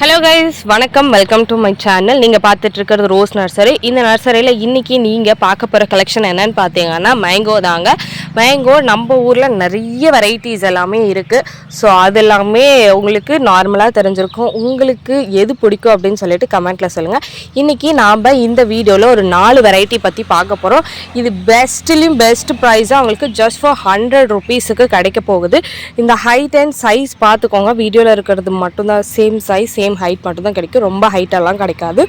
Hello guys வணக்கம். Welcome to my channel நீங்கள் பார்த்துட்டு இருக்கிறது ரோஸ் நர்சரி இந்த நர்சரியில் இன்றைக்கி நீங்கள் பார்க்க போகிற கலெக்ஷன் என்னன்னு பார்த்தீங்கன்னா மேங்கோ தாங்க. மேங்கோ நம்ம ஊரில் நிறைய வெரைட்டிஸ் எல்லாமே இருக்குது ஸோ அது எல்லாமே உங்களுக்கு நார்மலாக தெரிஞ்சிருக்கும். உங்களுக்கு எது பிடிக்கும் அப்படின்னு சொல்லிட்டு கமெண்ட்டில் சொல்லுங்கள் இன்றைக்கி நாம் இந்த வீடியோவில் ஒரு நாலு வெரைட்டி பற்றி பார்க்க போகிறோம் இது பெஸ்ட்லேயும் பெஸ்ட் ப்ரைஸாக உங்களுக்கு ஜஸ்ட் ஃபார் ஹண்ட்ரட் ருபீஸுக்கு கிடைக்க போகுது. இந்த ஹைட் அண்ட் சைஸ் பார்த்துக்கோங்க. வீடியோவில் இருக்கிறது மட்டும்தான் சேம் சைஸ் சேம் ஹைட் மட்டும்தான் கிடைக்கும். ரொம்ப ஹைட்டெல்லாம் கிடைக்காது.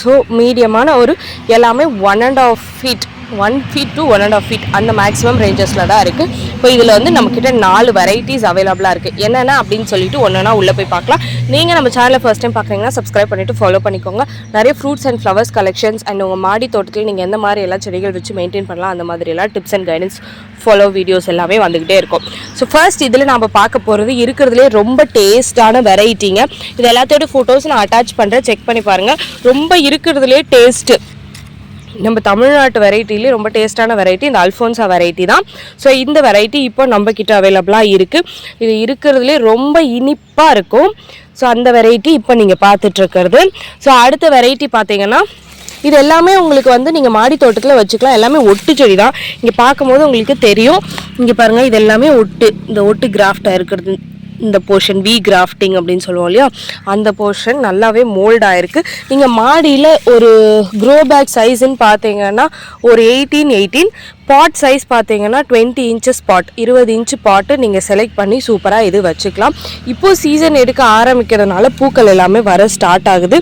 ஸோ மீடியமான ஒரு எல்லாமே one and half feet one feet to one and half feet அந்த மேக்ஸிமம் ரேஞ்சஸில் தான் இருக்குது இப்போ இதில் வந்து நம்மக்கிட்ட நாலு வெரைட்டிஸ் அவைலபிளாக இருக்குது என்னென்ன அப்படின்னு சொல்லிட்டு ஒன்றுனா உள்ளே போய் பார்க்கலாம். நீங்கள் நம்ம சேனலை ஃபர்ஸ்ட் டைம் பார்க்குறீங்கன்னா சப்ஸ்கிரைப் பண்ணிவிட்டு ஃபாலோ பண்ணிக்கோங்க. நிறைய fruits and flowers collections and உங்கள் மாடி தோட்டத்தில் நீங்கள் எந்த மாதிரி எல்லாம் செடிகள் வச்சு மெயின்டைன் பண்ணலாம் அந்த மாதிரி எல்லாம் tips and guidance follow videos எல்லாமே வந்துக்கிட்டே இருக்கும். ஸோ ஃபர்ஸ்ட் இதில் நம்ம பார்க்க போகிறது இருக்கிறதுலே ரொம்ப டேஸ்டான வெரைட்டிங்க இது எல்லாத்தோட ஃபோட்டோஸ் நான் அட்டாச் பண்ணுறேன் செக் பண்ணி பாருங்கள் ரொம்ப இருக்கிறதுலே டேஸ்ட்டு நம்ம தமிழ்நாட்டு வெரைட்டிலே ரொம்ப டேஸ்டான வெரைட்டி இந்த அல்ஃபோன்ஸா வெரைட்டி தான். ஸோ இந்த வெரைட்டி இப்போ நம்ம கிட்ட அவைலபிளாக இருக்குது இது இருக்கிறதுலே ரொம்ப இனிப்பாக இருக்கும். ஸோ அந்த வெரைட்டி இப்போ நீங்கள் பார்த்துட்ருக்கிறது ஸோ அடுத்த வெரைட்டி பார்த்தீங்கன்னா இது எல்லாமே உங்களுக்கு வந்து நீங்கள் மாடி தோட்டத்தில் வச்சுக்கலாம். எல்லாமே ஒட்டு செடி தான். இங்கே பார்க்கும்போது உங்களுக்கு தெரியும். இங்கே பாருங்கள் இது எல்லாமே ஒட்டு. இந்த ஒட்டு கிராஃப்டாக இருக்கிறது. இந்த போர்ஷன் வி கிராஃப்டிங் அப்படின்னு சொல்லுவோம் இல்லையா? அந்த போர்ஷன் நல்லாவே மோல்ட் ஆயிருக்கு. நீங்கள் மாடியில் ஒரு க்ரோ பேக் சைஸ்ன்னு பார்த்தீங்கன்னா ஒரு எயிட்டீன் எயிட்டீன் பாட் சைஸ் பார்த்தீங்கன்னா டுவெண்ட்டி இன்ச்சஸ் பாட் இருபது இன்ச்சு பாட்டு நீங்கள் செலக்ட் பண்ணி சூப்பராக இது வச்சுக்கலாம். இப்போது சீசன் எடுக்க ஆரம்பிக்கிறதுனால பூக்கள் எல்லாமே வர ஸ்டார்ட் ஆகுது.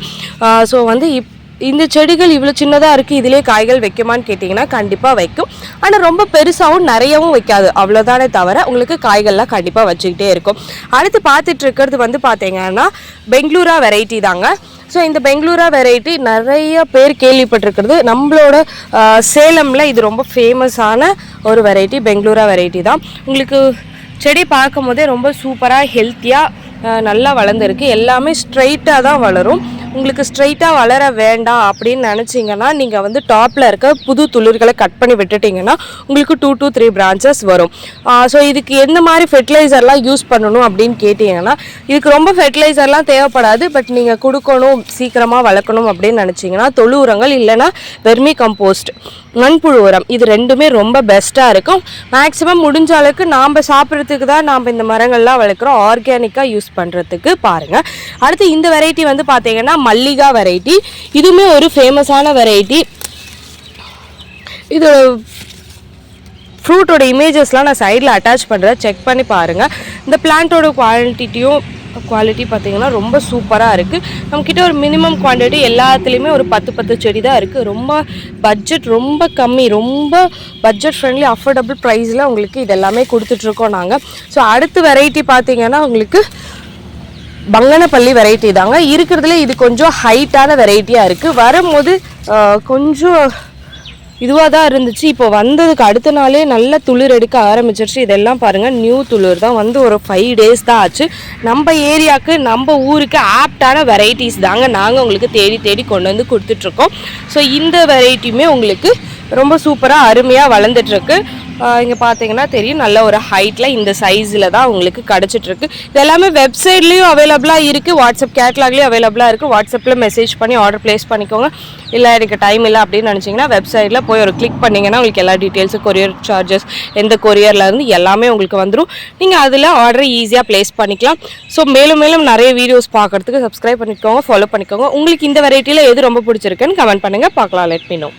ஸோ வந்து இப் இந்த செடிகள் இவ்வளோ சின்னதாக இருக்குது இதிலே காய்கள் வைக்குமான்னு கேட்டிங்கன்னா கண்டிப்பாக வைக்கும். ஆனால் ரொம்ப பெருசாகவும் நிறையவும் வைக்காது. அவ்வளோதானே தவிர உங்களுக்கு காய்கள்லாம் கண்டிப்பாக வச்சுக்கிட்டே இருக்கும். அடுத்து பார்த்துட்டு இருக்கிறது வந்து பார்த்தீங்கன்னா பெங்களூரா வெரைட்டி தாங்க. ஸோ இந்த பெங்களூரா வெரைட்டி நிறைய பேர் கேள்விப்பட்டிருக்கிறது. நம்மளோட சேலமில் இது ரொம்ப ஃபேமஸான ஒரு வெரைட்டி பெங்களூரா வெரைட்டி தான். உங்களுக்கு செடி பார்க்கும் போதே ரொம்ப சூப்பராக ஹெல்த்தியாக நல்லா வளர்ந்துருக்கு. எல்லாமே ஸ்ட்ரைட்டாக தான் வளரும். உங்களுக்கு ஸ்ட்ரைட்டாக வளர வேண்டாம் அப்படின்னு நினச்சிங்கன்னா நீங்கள் வந்து டாப்பில் இருக்க புது துளிர்களை கட் பண்ணி விட்டுட்டிங்கன்னா உங்களுக்கு டூ டூ த்ரீ பிரான்ச்சஸ் வரும். ஸோ இதுக்கு எந்த மாதிரி ஃபெர்டிலைசர்லாம் யூஸ் பண்ணணும் அப்படின்னு கேட்டிங்கன்னா இதுக்கு ரொம்ப ஃபெர்டிலைசர்லாம் தேவைப்படாது பட் நீங்கள் கொடுக்கணும் சீக்கிரமாக வளர்க்கணும் அப்படின்னு நினச்சிங்கன்னா தொழு உரங்கள் இல்லைன்னா வெர்மி கம்போஸ்ட் மண்புழு உரம் இது ரெண்டுமே ரொம்ப பெஸ்ட்டாக இருக்கும். மேக்ஸிமம் முடிஞ்ச அளவுக்கு நாம் சாப்பிட்றதுக்கு தான் நாம் இந்த மரங்கள்லாம் வளர்க்குறோம். ஆர்கானிக்காக யூஸ் பண்ணுறதுக்கு பாருங்கள் அடுத்து இந்த வெரைட்டி வந்து பார்த்தீங்கன்னா மல்லிகா வெரைட்டி இதுவுமே ஒரு ஃபேமஸான வெரைட்டி இது ஃப்ரூட்டோட இமேஜஸ்லாம் நான் சைடில் அட்டாச் பண்ணுறேன் செக் பண்ணி பாருங்கள் இந்த பிளான்ட்டோட குவாலிட்டியும் குவாலிட்டி பார்த்திங்கன்னா ரொம்ப சூப்பராக இருக்குது நம்மக்கிட்ட ஒரு மினிமம் குவான்டிட்டி எல்லாத்துலேயுமே ஒரு பத்து பத்து செடி தான் இருக்குது ரொம்ப பட்ஜெட் ரொம்ப கம்மி ரொம்ப பட்ஜெட் ஃப்ரெண்ட்லி அஃபோர்டபுள் ப்ரைஸில் உங்களுக்கு இதெல்லாமே கொடுத்துட்ருக்கோம் நாங்கள் ஸோ அடுத்த வெரைட்டி பார்த்திங்கன்னா உங்களுக்கு பங்கனப்பள்ளி வெரைட்டி தாங்க இருக்கிறதுல இது கொஞ்சம் ஹைட்டான வெரைட்டியாக இருக்குது வரும்போது கொஞ்சம் இதுவாக தான் இருந்துச்சு. இப்போ வந்ததுக்கு அடுத்த நாளே நல்ல துளிர் எடுக்க ஆரம்பிச்சிருச்சு. இதெல்லாம் பாருங்கள் நியூ துளிர் தான். வந்து ஒரு ஃபைவ் டேஸ் தான் ஆச்சு. நம்ம ஏரியாவுக்கு நம்ம ஊருக்கு ஆப்டான வெரைட்டிஸ் தாங்க நாங்கள் உங்களுக்கு தேடி தேடி கொண்டு வந்து கொடுத்துட்ருக்கோம் ஸோ இந்த வெரைட்டியுமே உங்களுக்கு ரொம்ப சூப்பராக அருமையாக வளர்ந்துட்டுருக்கு இங்கே பார்த்தீங்கன்னா தெரியும் நல்ல ஒரு ஹைட்டில் இந்த சைஸில் தான் உங்களுக்கு கிடச்சிட்ருக்கு இது எல்லாமே வெப்சைட்லேயும் அவைலபிளாக இருக்குது வாட்ஸ்அப் கேட்லாக்லேயும் அவைலபிளாக இருக்குது வாட்ஸ்அப்பில் மெசேஜ் பண்ணி ஆர்டர் ப்ளேஸ் பண்ணிக்கோங்க. இல்லை எனக்கு டைம் இல்லை அப்படின்னு நினச்சிங்கன்னா வெப்சைட்டில் போய் ஒரு கிளிக் பண்ணிங்கன்னா உங்களுக்கு எல்லா டீட்டெயில்ஸும் கொரியர் சார்ஜஸ் எந்த கொரியர்லேருந்து எல்லாமே உங்களுக்கு வந்துடும் நீங்கள் அதில் ஆர்டரை ஈஸியாக ப்ளேஸ் பண்ணிக்கலாம். ஸோ மேலும் மேலும் நிறைய வீடியோஸ் பார்க்குறதுக்கு சப்ஸ்கிரைப் பண்ணிக்கோங்க ஃபாலோ பண்ணிக்கோங்க. உங்களுக்கு இந்த வெரைட்டியில் எது ரொம்ப பிடிச்சிருக்குன்னு கமெண்ட் பண்ணுங்கள் பார்க்கலாம் லெட் மீனும்